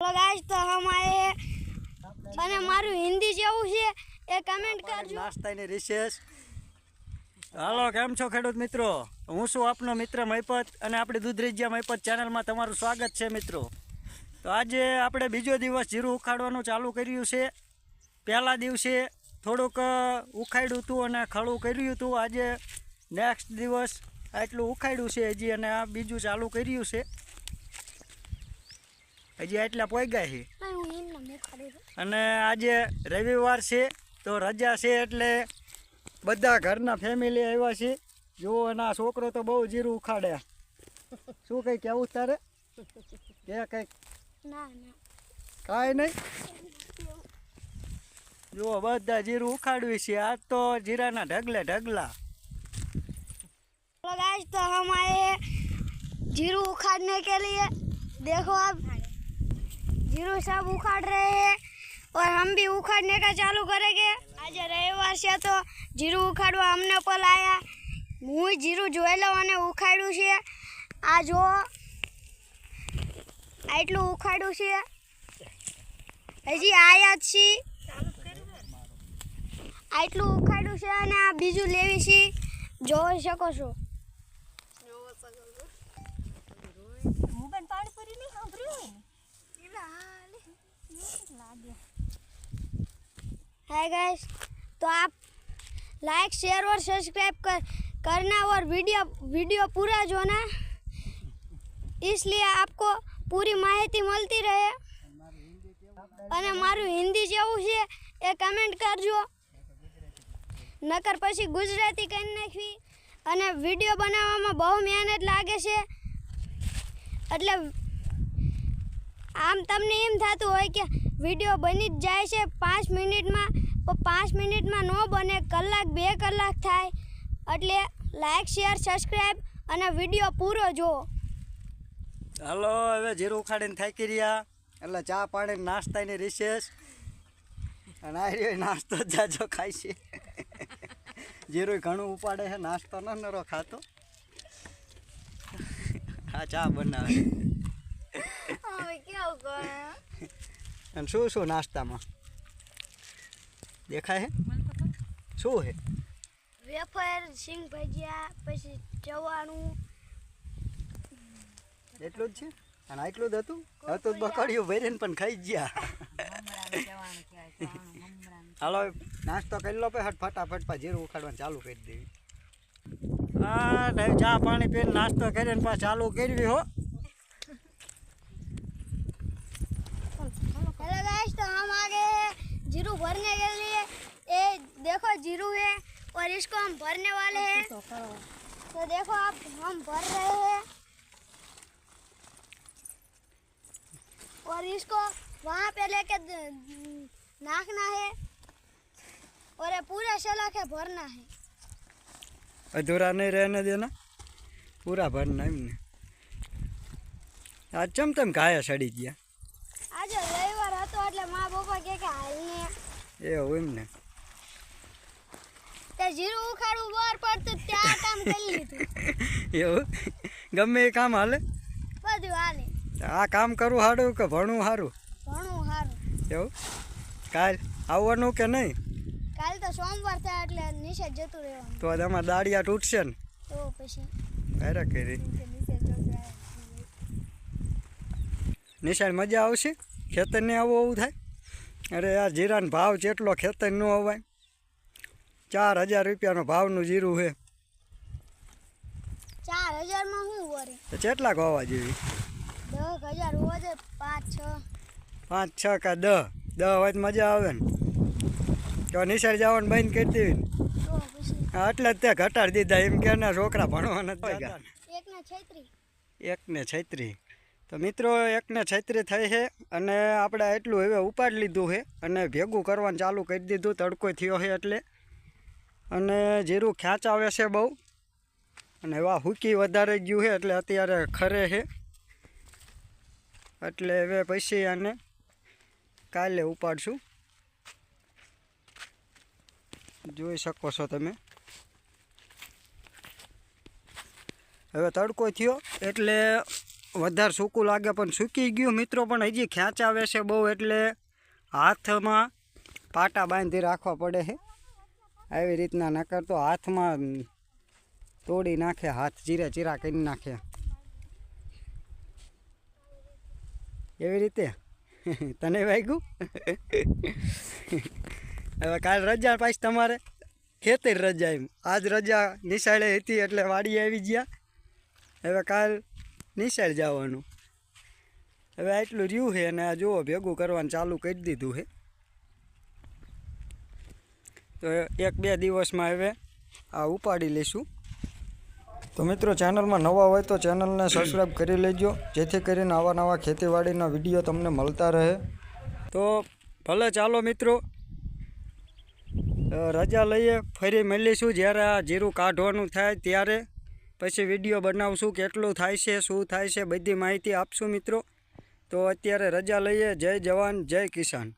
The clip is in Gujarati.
ગાઈસ તો હમારે અને મારું હિન્દી જેવું છે એ કમેન્ટ કરજો. નાસ્તાની રિસેસ હાલો કેમ છો ખેડૂત મિત્રો? હું છું આપનો મિત્ર મહિપત અને આપણી દૂધરેજિયા મહિપત ચેનલમાં તમારું સ્વાગત છે મિત્રો. તો આજે આપણે બીજો દિવસ જીરું ઉખાડવાનું ચાલુ કર્યું છે. પહેલા દિવસે થોડુંક ઉખાડ્યું હતું અને ખડું કર્યું હતું. આજે નેક્સ્ટ દિવસ આટલું ઉખાડ્યું છે હજી અને આ બીજું ચાલુ કર્યું છે. હજી આટલા પોગ્યા છે નહીં, હું એમને દેખાડી દઉં. અને આજે રવિવાર છે તો રજા છે એટલે બધા ઘરના ફેમિલી આવ્યા છે જુઓ અને આ છોકરો તો બહુ જીરું ઉખાડે શું કંઈ કેવું તારે કે કંઈક ના ના કાંઈ નહીં જુઓ બધા જીરું ઉખાડવી છે આજ તો જીરાના ઢગલે ઢગલા तो गाइस तो हमारे जीरू उखाड़ने के लिए देखो आप जीरू सब उखाड़ रहे हैं और हम भी उखाड़ने का चालू करेंगे आज रविवार છે તો જીરું ઉખાડવા અમને પણ આયા હું જીરું જોઈ લઉં અને ઉખાડ્યું છે આ જો આટલું ઉખાડ્યું છે હજી આયા જ છીએ આટલું ઉખાડ્યું છે અને આ બીજું લેવી છે જોઈ શકો છો हाय गाइस तो आप लाइक शेयर और सब्सक्राइब कर करना और वीडियो वीडियो पूरा जोना इसलिए आपको પૂરી માહિતી મળતી રહે અને મારું હિન્દી જેવું છે એ કમેન્ટ કરજો નકર પછી ગુજરાતી કરી નાખવી અને વિડીયો બનાવવામાં બહુ મહેનત લાગે છે એટલે આમ તમને એમ થતું હોય કે વીડિયો બની જ જાય છે. પાંચ મિનિટમાં પણ પાંચ મિનિટમાં ન બને. કલાક બે કલાક થાય. એટલે લાઈક શેર સબસ્ક્રાઈબ અને વીડિયો પૂરો જો હાલો હવે જીરું ઉખાડીને થાકી રહ્યા. એટલે ચા પાણી નાસ્તાની રિસેસ અને આ રહ્યો નાસ્તો જાજો ખાય છે. જીરું ઘણું ઉપાડે છે. નાસ્તો ન નરો ખાતો. આ ચા બનાવે. અને શું શું નાસ્તામાં? દેખાય હે? શું છે વેફર સિંગ ભજીયા પછી ચવાણું. એટલું જ છે? અને આટલું જ હતું? હતું જ બકડ્યું ભરીને પણ ખાઈ ગયા. હાલો નાસ્તો કરી લો પછી ફટાફટ પા જીરું ઉખાડવાનું ચાલુ કરી દેવી. હા ચા પાણી પીને નાસ્તો કરીને પાછા ચાલુ કરવી હો. भरने के लिए ये देखो जीरू है और इसको हम भरने वाले हैं तो देखो आप हम भर रहे हैं और इसको वहाँ पे लेके द- नाखना है और ये पूरा सलाखे भरना है અધૂરા નહીં રહેને દેના પૂરા ભરના એમને આજ ચમ તેમ ઘાયા સડી ગયા આજે રવિવાર હતો એટલે મા પપ્પા કે કે હાલને એવું એમને તે જીરું ઉખાડવું બહાર તો ત્યાં કામ કરી લીધું. એવું? ગમે એ કામ હાલે? બધું હાલે. આ કામ કરવું સારું કે ભણું સારું ભણું હારું. એવું? કાલ આવવાનું કે નહીં? કાલ તો સોમવાર થાય એટલે નીચે જતું રહેવાનું. તો તમારા દાડિયા તૂટશે ને? તો પછી અરે કરી. નિશાળ મજા આવશે? ખેતરને આવું આવું થાય? અરે આ જીરાનો ભાવ જેટલો ખેતર ન અવાય ચાર હજાર રૂપિયાનો ભાવનું જીરું છે. ચાર હજારમાં શું વરે? કેટલાક હોવા જેવી દસ હજાર વધે પાંચ છ. પાંચ છ કા દહ? દહ હોય તો મજા આવે ને. તો નિશાળ જવાનું બંધ કરી દેવી ને. હા, એટલે જ તે ઘટાડી દીધા એમ કે છોકરા ભણવા નથી જતા ને. છત્રી. એકને છત્રી. તો મિત્રો, એકને છત્રી થઈ છે અને આપણે એટલું હવે ઉપાડી લીધું છે અને ભેગું કરવાનું ચાલુ કરી દીધું, તડકો થયો છે એટલે. અને જીરું ખેંચાવે છે બહુ. અને એવા હુકી વધારે ગયું છે એટલે અત્યારે ખરે છે. એટલે હવે પછી આને કાલે ઉપાડશું. જોઈ શકો છો તમે. હવે તડકો થયો એટલે વધારે સૂકું લાગે પણ સૂકી ગયું. મિત્રો પણ હજી ખેંચાવે છે બહુ એટલે હાથમાં પાટા બાંધી રાખવા પડે છે. આવી રીતના નકર તો હાથમાં તોડી નાખે, હાથ ચીરા ચીરા કરી નાખે. એવી રીતે. તને વાગ્યું? હવે કાલ રજા પાછી તમારે. ખેતર રજા એમ. આજ રજા નિશાળે હતી એટલે વાડી આવી ગયા. હવે કાલ નિશાળ જવાનું. હવે આટલું રહ્યું છે અને આ જુઓ, ભેગું કરવાનું ચાલુ કરી દીધું છે. તો એક બે દિવસમાં હવે આ ઉપાડી લઈશું. તો મિત્રો ચેનલમાં નવા હોય તો ચેનલને સબસ્ક્રાઈબ કરી લેજો, જેથી કરીને આવા નવા ખેતીવાડીના વીડિયો તમને મળતા રહે. તો ભલે ચાલો મિત્રો રજા લઈએ, ફરી મળીશું. જ્યારે આ જીરું કાઢવાનું થાય ત્યારે પછી વીડિયો બનાવશું, કેટલું થાય છે, શું થાય છે, બધી માહિતી આપશું મિત્રો. તો અત્યારે રજા લઈએ. જય જવાન, જય કિસાન.